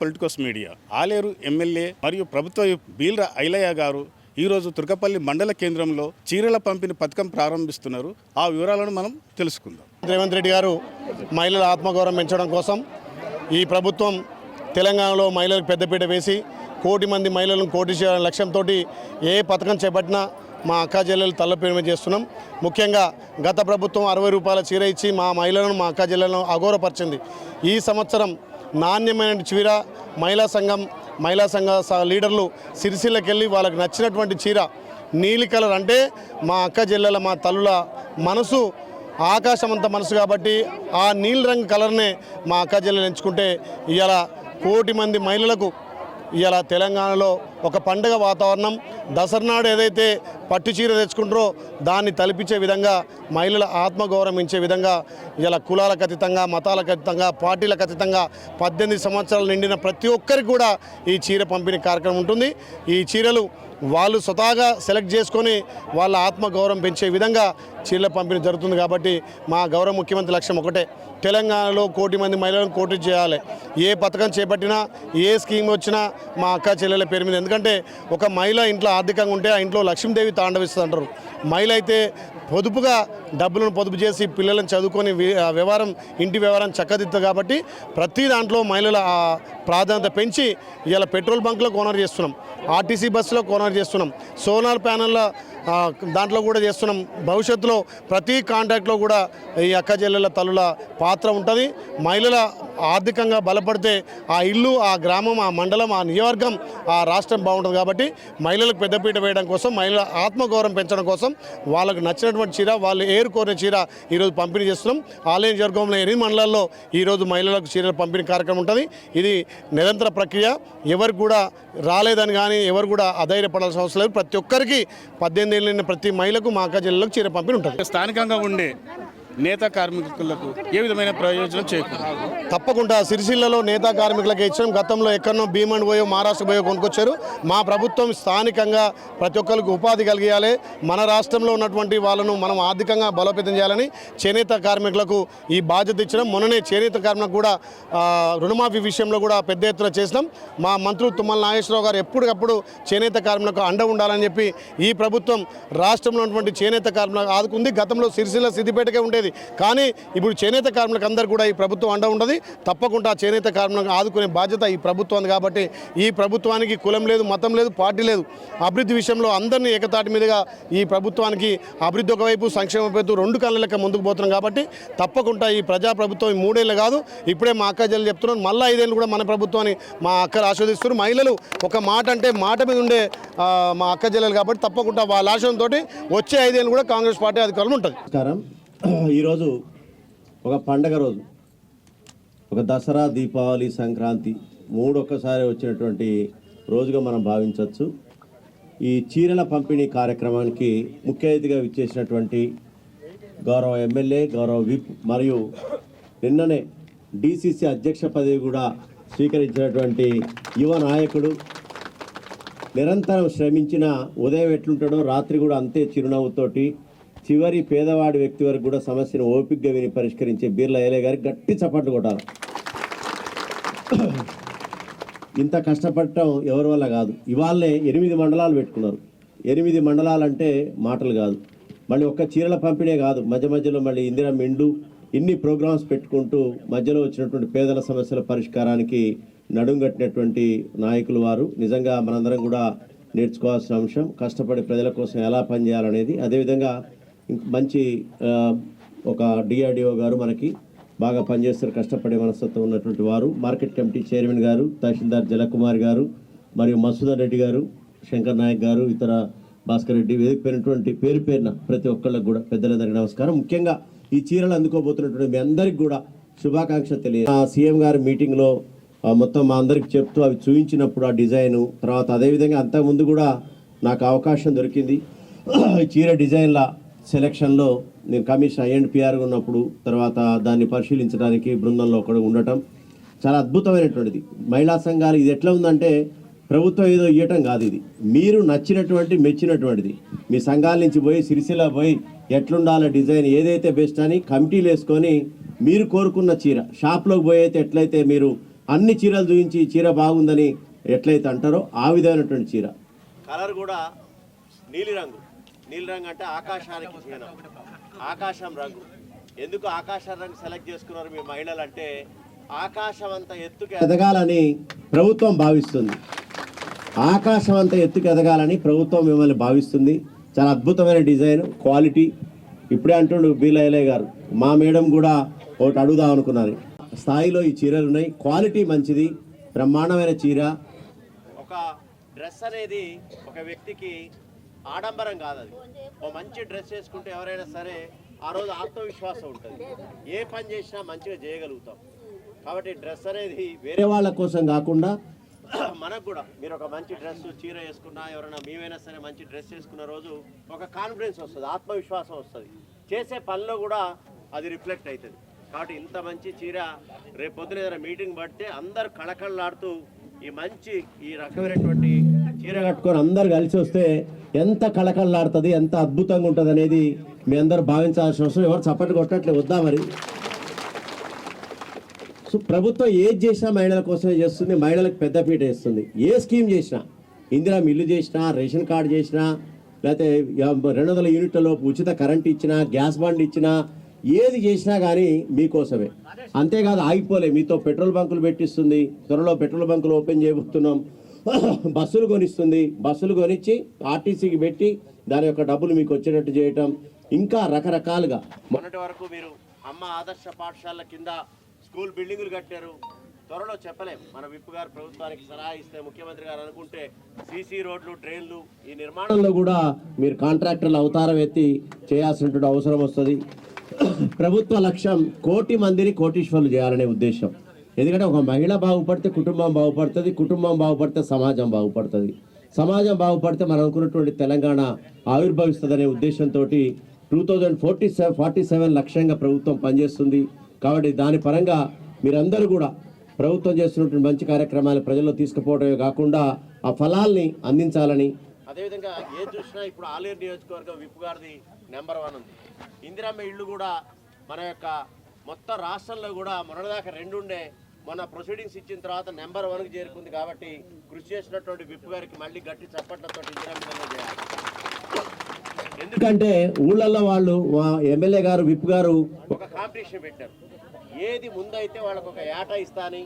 Politicos media Aleru MLA మరియు ప్రభుత్వ బీల్ర ఐలయ్య గారు ఈరోజు తుర్కపల్లి మండల కేంద్రంలో చీరల పంపిణీ పథకం ప్రారంభిస్తున్నారు. ఆ వివరాలను మనం తెలుసుకుందాం. రేవంత్ రెడ్డి గారు మహిళల ఆత్మగౌరవం పెంచడం కోసం ఈ ప్రభుత్వం తెలంగాణలో మహిళలకు పెద్దపీట వేసి కోటి మంది మహిళలను కోటి చేయాలనే లక్ష్యంతో ఏ పథకం చేపట్టినా మా అక్క చెల్లెలు తల్లపేమ చేస్తున్నాం. ముఖ్యంగా గత ప్రభుత్వం అరవై రూపాయల చీర ఇచ్చి మా మహిళలను మా అక్క చెల్లెలను అఘోరపరిచింది. ఈ సంవత్సరం నాణ్యమైన చీర మహిళా సంఘం మహిళా సంఘ లీడర్లు సిరిసిల్లకి వెళ్ళి వాళ్ళకి నచ్చినటువంటి చీర నీలి కలర్ అంటే మా అక్క చెల్లెల మా తల్లుల మనసు ఆకాశమంత మనసు కాబట్టి ఆ నీలి రంగు కలర్నే మా అక్క చెల్లెలు ఎంచుకుంటే ఇవాళ కోటి మంది మహిళలకు ఇలా తెలంగాణలో ఒక పండుగ వాతావరణం. దసరా నాడు ఏదైతే పట్టు చీర తెచ్చుకుంటారో దాన్ని తలిపించే విధంగా మహిళల ఆత్మగౌరవించే విధంగా ఇలా కులాలకు అతీతంగా మతాలకు అతీతంగా పార్టీలకు అతీతంగా పద్దెనిమిది సంవత్సరాలు నిండిన ప్రతి ఒక్కరికి కూడా ఈ చీర పంపిణీ కార్యక్రమం ఉంటుంది. ఈ చీరలు వాళ్ళు స్వతహాగా సెలెక్ట్ చేసుకొని వాళ్ళ ఆత్మగౌరవం పెంచే విధంగా చీరల పంపిణీ జరుగుతుంది కాబట్టి మా గౌరవ ముఖ్యమంత్రి లక్ష్యం ఒకటే తెలంగాణలో కోటి మంది మహిళలను కోటి చేయాలి. ఏ పథకం చేపట్టినా ఏ స్కీమ్ వచ్చినా మా అక్క చెల్లెల పేరు మీద. ఎందుకంటే ఒక మహిళ ఇంట్లో ఆర్థికంగా ఉంటే ఆ ఇంట్లో లక్ష్మీదేవి తాండవిస్తుంటారు. మహిళ అయితే పొదుపుగా డబ్బులను పొదుపు చేసి పిల్లలను చదువుకొని వ్యవహారం ఇంటి వ్యవహారం చక్కదిద్దు కాబట్టి ప్రతి దాంట్లో మహిళల ప్రాధాన్యత పెంచి ఇలా పెట్రోల్ బంక్లో కోనర్ చేస్తున్నాం. ఆర్టీసీ బస్సులో కోనర్ చేస్తున్నాం. సోలార్ ప్యానెల్ల దాంట్లో కూడా చేస్తున్నాం. భవిష్యత్తులో ప్రతి కాంటాక్ట్లో కూడా ఈ అక్క చెల్లెల తల్లుల పాత్ర ఉంటుంది. మహిళల ఆర్థికంగా బలపడితే ఆ ఇల్లు ఆ గ్రామం ఆ మండలం ఆ నియోజకవర్గం ఆ రాష్ట్రం బాగుంటుంది కాబట్టి మహిళలకు పెద్దపీట వేయడం కోసం మహిళల ఆత్మగౌరవం పెంచడం కోసం వాళ్ళకు నచ్చినటువంటి చీర వాళ్ళు ఏరుకోరిన చీర ఈరోజు పంపిణీ చేస్తున్నాం. ఆలయ నియోజకవర్గంలో ఎనిమిది మండలాల్లో ఈరోజు మహిళలకు చీరలు పంపిణీ కార్యక్రమం ఉంటుంది. ఇది నిరంతర ప్రక్రియ. ఎవరు కూడా రాలేదని కానీ ఎవరు కూడా అధైర్యపడాల్సిన అవసరం లేదు. ప్రతి ఒక్కరికి పద్దెనిమిది ఏళ్ళ ప్రతి మహిళకు మా అక్క జిల్లాలకు చీర పంపిణీ ఉంటుంది. స్థానికంగా ఉండే నేత కార్మికులకు ఏ విధమైన ప్రయోజనం చేకూరు తప్పకుండా సిరిసిల్లలో నేత కార్మికులకు ఇచ్చాం. గతంలో ఎక్కడనో భీమన్ పోయో మహారాష్ట్ర పోయో కొనుక్కొచ్చారు. మా ప్రభుత్వం స్థానికంగా ప్రతి ఒక్కరికి ఉపాధి కలిగేయాలి. మన రాష్ట్రంలో ఉన్నటువంటి వాళ్ళను మనం ఆర్థికంగా బలోపేతం చేయాలని చేనేత కార్మికులకు ఈ బాధ్యత ఇచ్చడం మొన్ననే చేనేత కార్మికులకు కూడా రుణమాఫీ విషయంలో కూడా పెద్ద ఎత్తున చేసినాం. మా మంత్రులు తుమ్మల నాగేశ్వరరావు గారు ఎప్పటికప్పుడు చేనేత కార్మికులకు అండ ఉండాలని చెప్పి ఈ ప్రభుత్వం రాష్ట్రంలో ఉన్నటువంటి చేనేత కార్మికులకు ఆదుకుంది. గతంలో సిరిసిల్ల సిద్దిపేటకే ఉండేది. కానీ ఇప్పుడు చేనేత కార్మికులకు అందరూ కూడా ఈ ప్రభుత్వం అండ ఉండదు. తప్పకుండా చేనేత కార్మికులకు ఆదుకునే బాధ్యత ఈ ప్రభుత్వం కాబట్టి ఈ ప్రభుత్వానికి కులం లేదు మతం లేదు పార్టీ లేదు. అభివృద్ధి విషయంలో అందరినీ ఏకతాటి మీదుగా ఈ ప్రభుత్వానికి అభివృద్ధి ఒకవైపు సంక్షేమ వైపు రెండు కళ్ళ లెక్క ముందుకు పోతున్నాం కాబట్టి తప్పకుండా ఈ ప్రజా ప్రభుత్వం ఈ మూడేళ్ళు కాదు. ఇప్పుడే మా అక్క జల్లు చెప్తున్నాను మళ్ళీ ఐదేళ్ళు కూడా మన ప్రభుత్వాన్ని మా అక్కలు ఆస్వాదిస్తున్నారు మహిళలు ఒక మాట అంటే మాట మీద ఉండే మా అక్క జిల్లలు కాబట్టి తప్పకుండా వాళ్ళ ఆశయంతో వచ్చే ఐదేళ్ళు కూడా కాంగ్రెస్ పార్టీ అధికారులు ఉంటుంది. ఈరోజు ఒక పండగ రోజు. ఒక దసరా దీపావళి సంక్రాంతి మూడు ఒక్కసారి వచ్చినటువంటి రోజుగా మనం భావించవచ్చు. ఈ చీరల పంపిణీ కార్యక్రమానికి ముఖ్య అతిథిగా విచ్చేసినటువంటి గౌరవ ఎమ్మెల్యే గౌరవ విప్ మరియు నిన్ననే డిసిసి అధ్యక్ష పదవి కూడా స్వీకరించినటువంటి యువ నాయకుడు. నిరంతరం శ్రమించిన ఉదయం ఎట్లుంటాడో రాత్రి కూడా అంతే చిరునవ్వుతోటి చివరి పేదవాడి వ్యక్తి వరకు కూడా సమస్యను ఓపికగా విని పరిష్కరించే బీర్ల ఏలే గారికి గట్టి చప్పట్లు కొట్టాలి ఇంత కష్టపడటం ఎవరి వల్ల కాదు. ఇవాళే ఎనిమిది మండలాలు పెట్టుకున్నారు. ఎనిమిది మండలాలంటే మాటలు కాదు. మళ్ళీ ఒక్క చీరల పంపిణీ కాదు. మధ్య మధ్యలో మళ్ళీ ఇందిరా మెండు ఇన్ని ప్రోగ్రామ్స్ పెట్టుకుంటూ మధ్యలో వచ్చినటువంటి పేదల సమస్యల పరిష్కారానికి నడుం కట్టినటువంటి నాయకులు వారు. నిజంగా మనందరం కూడా నేర్చుకోవాల్సిన అంశం కష్టపడి ప్రజల కోసం ఎలా పనిచేయాలనేది. అదేవిధంగా మంచి ఒక డిఆర్డిఓ గారు మనకి బాగా పనిచేస్తారు కష్టపడే మనస్తత్వం ఉన్నటువంటి వారు. మార్కెట్ కమిటీ చైర్మన్ గారు తహసీల్దార్ జలకుమార్ గారు మరియు మసూదర్ రెడ్డి గారు శంకర్ నాయక్ గారు ఇతర భాస్కర్ రెడ్డి వేదిక పేరు పేరున ప్రతి ఒక్కళ్ళకు కూడా పెద్దలందరికీ నమస్కారం. ముఖ్యంగా ఈ చీరలు అందుకోబోతున్నటువంటి మీ అందరికి కూడా శుభాకాంక్షలు తెలియ ఆ సీఎం గారి మీటింగ్లో మొత్తం మా అందరికి చెప్తూ అవి చూపించినప్పుడు ఆ డిజైను తర్వాత అదేవిధంగా అంతకుముందు కూడా నాకు అవకాశం దొరికింది. చీర డిజైన్ల సెలక్షన్లో నేను కమిషన్ ఐఎండ్పిఆర్ ఉన్నప్పుడు తర్వాత దాన్ని పరిశీలించడానికి బృందంలో ఒకడు ఉండటం చాలా అద్భుతమైనటువంటిది. మహిళా సంఘాలు ఇది ఎట్లా ఉందంటే ప్రభుత్వం ఏదో ఇవ్వటం కాదు ఇది. మీరు నచ్చినటువంటి మెచ్చినటువంటిది. మీ సంఘాల నుంచి పోయి సిరిసిల పోయి ఎట్లుండాలి డిజైన్ ఏదైతే బెస్ట్ అని కమిటీలు వేసుకొని మీరు కోరుకున్న చీర షాప్లోకి పోయి అయితే ఎట్లయితే మీరు అన్ని చీరలు చూపించి చీర బాగుందని ఎట్లయితే అంటారో ఆ విధమైనటువంటి చీర. కలర్ కూడా నీలిరంగు. నీలిరంగు అంటే ఆకాశానికి చిహ్నం. ఆకాశం రంగు. ఎందుకు ఆకాశం రంగు సెలెక్ట్ చేసుకున్నారు మీ మహిళలు అంటే ఆకాశం అంత ఎత్తుకు ఎదగాలని ప్రభుత్వం భావిస్తుంది. ఆకాశం అంత ఎత్తుకు ఎదగాలని ప్రభుత్వం మిమ్మల్ని భావిస్తుంది. చాలా అద్భుతమైన డిజైన్ క్వాలిటీ. ఇప్పుడే అంటుండు బీలైలే గారు మా మేడం కూడా ఒకటి అడుగుదాం అనుకున్నాను స్థాయిలో ఈ చీరలు ఉన్నాయి. క్వాలిటీ మంచిది బ్రహ్మాండమైన చీర. ఒక డ్రెస్ అనేది ఒక వ్యక్తికి ఆడంబరం కాదు అది ఓ మంచి డ్రెస్ వేసుకుంటే ఎవరైనా సరే ఆ రోజు ఆత్మవిశ్వాసం ఉంటుంది. ఏ పని చేసినా మంచిగా చేయగలుగుతాం. కాబట్టి డ్రెస్ అనేది వేరే వాళ్ళ కోసం కాకుండా మనకు కూడా మీరు ఒక మంచి డ్రెస్ చీర వేసుకున్నా ఎవరైనా మేమైనా సరే మంచి డ్రెస్ వేసుకున్న రోజు ఒక కాన్ఫిడెన్స్ వస్తుంది ఆత్మవిశ్వాసం వస్తుంది. చేసే పనిలో కూడా అది రిఫ్లెక్ట్ అవుతుంది కాబట్టి ఇంత మంచి చీర రేపు పొద్దున ఏదైనా మీటింగ్ పడితే అందరు కళకళలాడుతూ ఈ మంచి ఈ రకమైనటువంటి చీర కట్టుకొని అందరు కలిసి వస్తే ఎంత కళకళలాడుతుంది ఎంత అద్భుతంగా ఉంటుంది అనేది మీ అందరు భావించాల్సిన అవసరం. ఎవరు చప్పట్లు కొట్టట్లే వద్దా మరి? సో ప్రభుత్వం ఏది చేసినా మహిళల కోసమే చేస్తుంది మహిళలకు పెద్దపీట వేస్తుంది. ఏ స్కీమ్ చేసినా ఇందిరా మిల్లు చేసినా రేషన్ కార్డు చేసినా లేకపోతే రెండు వందల యూనిట్ల లోపు ఉచిత కరెంట్ ఇచ్చినా గ్యాస్ బండ్ ఇచ్చినా ఏది చేసినా కానీ మీకోసమే. అంతేకాదు ఆగిపోలే మీతో పెట్రోల్ బంకులు పెట్టిస్తుంది త్వరలో పెట్రోల్ బంకులు ఓపెన్ చేయబోతున్నాం. బస్సులు కొనిస్తుంది. బస్సులు కొనిచ్చి ఆర్టీసీకి పెట్టి దాని యొక్క డబ్బులు మీకు వచ్చేటట్టు చేయటం. ఇంకా రకరకాలుగా మొన్నటి వరకు మీరు అమ్మ ఆదర్శ పాఠశాల కింద స్కూల్ బిల్డింగులు కట్టారు. త్వరలో చెప్పలేం. మన విప్పు గారు ప్రభుత్వానికి సలహా ఇస్తే ముఖ్యమంత్రి గారు అనుకుంటే సీసీ రోడ్లు ట్రైన్లు ఈ నిర్మాణంలో కూడా మీరు కాంట్రాక్టర్లు అవతారం ఎత్తి చేయాల్సినటువంటి అవసరం వస్తుంది. ప్రభుత్వ లక్ష్యం కోటి మందిని కోటీశ్వరులు చేయాలనే ఉద్దేశం. ఎందుకంటే ఒక మహిళ బాగుపడితే కుటుంబం బాగుపడుతుంది కుటుంబం బాగుపడితే సమాజం బాగుపడుతుంది. సమాజం బాగుపడితే మనం అనుకున్నటువంటి తెలంగాణ ఆవిర్భవిస్తుందనే ఉద్దేశంతో two thousand forty seven forty seven లక్ష్యంగా ప్రభుత్వం పనిచేస్తుంది. కాబట్టి దాని పరంగా మీరందరూ కూడా ప్రభుత్వం చేస్తున్నటువంటి మంచి కార్యక్రమాలు ప్రజల్లో తీసుకుపోవడమే కాకుండా ఆ ఫలాల్ని అందించాలని. అదేవిధంగా ఏ చూసినా ఇప్పుడు ఆలేరు నియోజకవర్గం విప్పు గారిది నెంబర్ వన్ ఉంది. ఇందిరమ్మ ఇళ్ళు కూడా మన యొక్క మొత్తం రాష్ట్రంలో కూడా మొన్నటిదాకా రెండు ఉండే. మొన్న ప్రొసీడింగ్స్ ఇచ్చిన తర్వాత నెంబర్ వన్కి చేరుకుంది కాబట్టి కృషి చేసినటువంటి విప్పు గారికి మళ్ళీ గట్టి చప్పట్లతో ఎందుకంటే ఊళ్ళల్లో వాళ్ళు మా ఎమ్మెల్యే గారు విప్ గారు ఒక కాంపిటీషన్ పెట్టారు. ఏది ముందైతే వాళ్ళకు ఒక ఏట ఇస్తా అని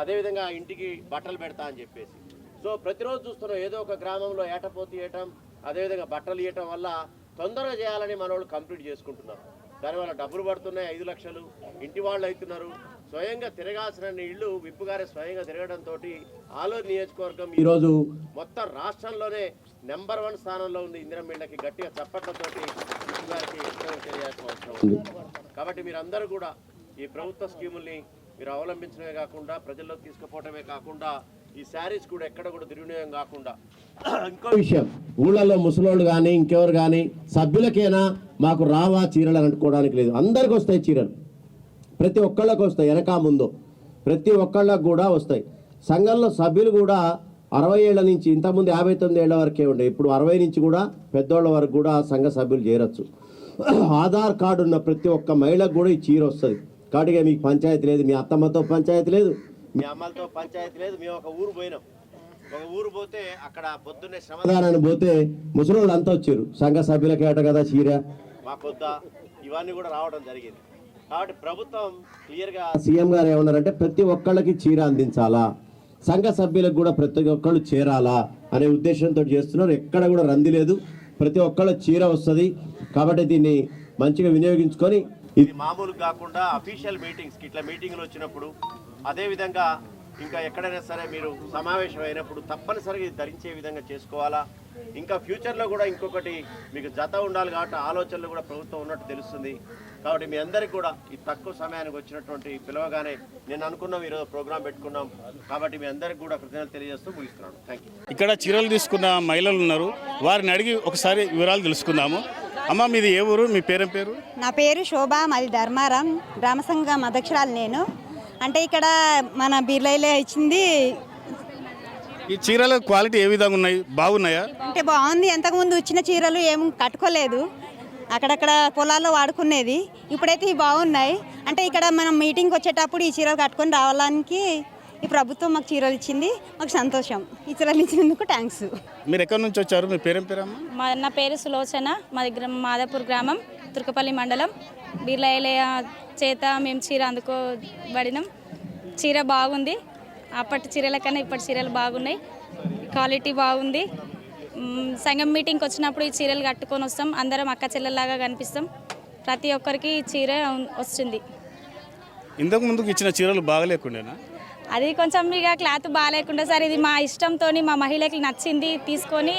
అదేవిధంగా ఇంటికి బట్టలు పెడతా అని చెప్పేసి. సో ప్రతిరోజు చూస్తున్నాం ఏదో ఒక గ్రామంలో ఏటపోతు ఇవ్వటం అదేవిధంగా బట్టలు ఇవ్వటం వల్ల తొందరగా చేయాలని మన వాళ్ళు కంప్లీట్ చేసుకుంటున్నారు. దానివల్ల డబ్బులు పడుతున్నాయి ఐదు లక్షలు ఇంటి వాళ్ళు అవుతున్నారు. స్వయంగా తిరగాల్సిన ఇళ్ళు విప్పుగారే స్వయంగా తిరగడంతో ఆలూరు నియోజకవర్గం ఈరోజు మొత్తం రాష్ట్రంలోనే నెంబర్ వన్ స్థానంలో ఉంది ఇందిరమిళ్ళకి గట్టిగా చప్పట్లతో విప్పుగారికి ఉత్తరం తెలియాల్సిన అవసరం ఉంది. కాబట్టి మీరందరూ కూడా ఈ ప్రభుత్వ స్కీముల్ని మీరు అవలంబించడమే కాకుండా ప్రజల్లోకి తీసుకుపోవటమే కాకుండా ఈ శారీస్ కూడా ఎక్కడ కూడా దుర్వినియోగం కాకుండా. ఇంకో విషయం ఊళ్ళల్లో ముసలోళ్ళు కానీ ఇంకెవరు కానీ సభ్యులకైనా మాకు రావా చీరలు అని అనుకోవడానికి లేదు. అందరికి వస్తాయి చీరలు. ప్రతి ఒక్కళ్ళకు వస్తాయి వెనక ముందు. ప్రతి ఒక్కళ్ళకు కూడా వస్తాయి. సంఘంలో సభ్యులు కూడా అరవై ఏళ్ళ నుంచి ఇంతకుముందు యాభై తొమ్మిది ఏళ్ళ వరకే ఉండే ఇప్పుడు అరవై నుంచి కూడా పెద్దోళ్ళ వరకు కూడా సంఘ సభ్యులు చేరొచ్చు. ఆధార్ కార్డు ఉన్న ప్రతి ఒక్క మహిళకు కూడా ఈ చీర వస్తుంది. కాబట్టి మీకు పంచాయతీ లేదు మీ అత్తమ్మతో పంచాయతీ లేదు మీ అమ్మలతో పంచాయతీ లేదు మేము ఒక ఊరు పోయినాం. ఒక ఊరు పోతే అక్కడ పొద్దున్నే శ్రమదానాన్ని పోతే ముసలోళ్ళు అంతా వచ్చారు. సంఘ సభ్యులకేట కదా చీర? మా కొద్ద ఇవన్నీ కూడా రావడం జరిగింది. కాబట్టి ప్రభుత్వం క్లియర్గా సీఎం గారు ఏమన్నారంటే ప్రతి ఒక్కళ్ళకి చీర అందించాలా? సంఘ సభ్యులకు కూడా ప్రతి ఒక్కళ్ళు చేరాలా? అనే ఉద్దేశంతో చేస్తున్నారు. ఎక్కడ కూడా రంది లేదు. ప్రతి ఒక్కళ్ళ చీర వస్తుంది. కాబట్టి దీన్ని మంచిగా వినియోగించుకొని ఇది మామూలు కాకుండా అఫీషియల్ మీటింగ్స్కి ఇట్లా మీటింగ్లు వచ్చినప్పుడు అదేవిధంగా ఇంకా ఎక్కడైనా సరే మీరు సమావేశం అయినప్పుడు తప్పనిసరిగా ఇది ధరించే విధంగా చేసుకోవాలా? ఇంకా ఫ్యూచర్లో కూడా ఇంకొకటి మీకు జత ఉండాలి కాబట్టి ఆలోచనలు కూడా ప్రభుత్వం ఉన్నట్టు తెలుస్తుంది. కాబట్టి మీ అందరికీ కూడా ఈ తక్కువ సమయానికి వచ్చినటువంటి పిలవగానే నేను అనుకున్నాం ఈరోజు ప్రోగ్రాం పెట్టుకున్నాం. కాబట్టి మీ అందరికీ కూడా కృతజ్ఞతలు తెలియజేస్తూ ముగిస్తున్నాను. థ్యాంక్ యూ ఇక్కడ చీరలు తీసుకున్న మహిళలు ఉన్నారు. వారిని అడిగి ఒకసారి వివరాలు తెలుసుకుందాము. అమ్మ మీది ఏ ఊరు? మీ పేరేం పేరు? నా పేరు శోభ మాది ధర్మారం. గ్రామ సంఘం అధ్యక్షురాలు నేను. అంటే ఇక్కడ మన బిర్లైలే ఇచ్చింది. ఈ చీరల క్వాలిటీ ఏ విధంగా ఉన్నాయి? బాగున్నాయా? అంటే బాగుంది. ఎంతకుముందు ఇచ్చిన చీరలు ఏం కట్టుకోలేదు. అక్కడక్కడ పొలాల్లో వాడుకునేది. ఇప్పుడైతే ఇవి బాగున్నాయి. అంటే ఇక్కడ మనం మీటింగ్కి వచ్చేటప్పుడు ఈ చీరలు కట్టుకొని రావడానికి ఈ ప్రభుత్వం మాకు చీరలు ఇచ్చింది. మాకు సంతోషం. ఈ చీరలు ఇచ్చినందుకు థ్యాంక్స్ మీరు ఎక్కడి నుంచి వచ్చారు? మీ పేరేం మా నా పేరు సులోచన. మాది గ్రామం మాదాపూర్ గ్రామం తుర్కపల్లి మండలం. బిర్లాయలయ చేత మేము చీర అందుకోబడినాం. చీర బాగుంది. అప్పటి చీరల కన్నా ఇప్పటి చీరలు బాగున్నాయి. క్వాలిటీ బాగుంది. మ్, సంఘం మీటింగ్కి వచ్చినప్పుడు ఈ చీరలు కట్టుకొని వస్తాం. అందరం అక్క చెల్లెల్లాగా కనిపిస్తాం. ప్రతి ఒక్కరికి ఈ చీర వస్తుంది. ఇంతకు ముందుకు ఇచ్చిన చీరలు బాగలేకుండేనా? అది కొంచెం ఇక క్లాత్ బాగాలేకుండా సార్ ఇది మా ఇష్టంతో మా మహిళకి నచ్చింది తీసుకొని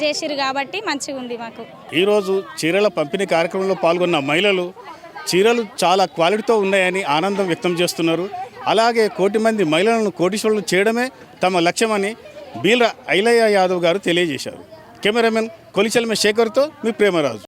చేసిరు కాబట్టి మంచిగా ఉంది మాకు. ఈరోజు చీరల పంపిణీ కార్యక్రమంలో పాల్గొన్న మహిళలు చీరలు చాలా క్వాలిటీతో ఉన్నాయని ఆనందం వ్యక్తం చేస్తున్నారు. అలాగే కోటి మంది మహిళలను కోటీశ్వరులను చేయడమే తమ లక్ష్యమని బీల ఐలయ్య యాదవ్ గారు తెలియజేశారు. కెమెరామెన్ కొలిచల్మ శేఖర్తో మీ Premaraju.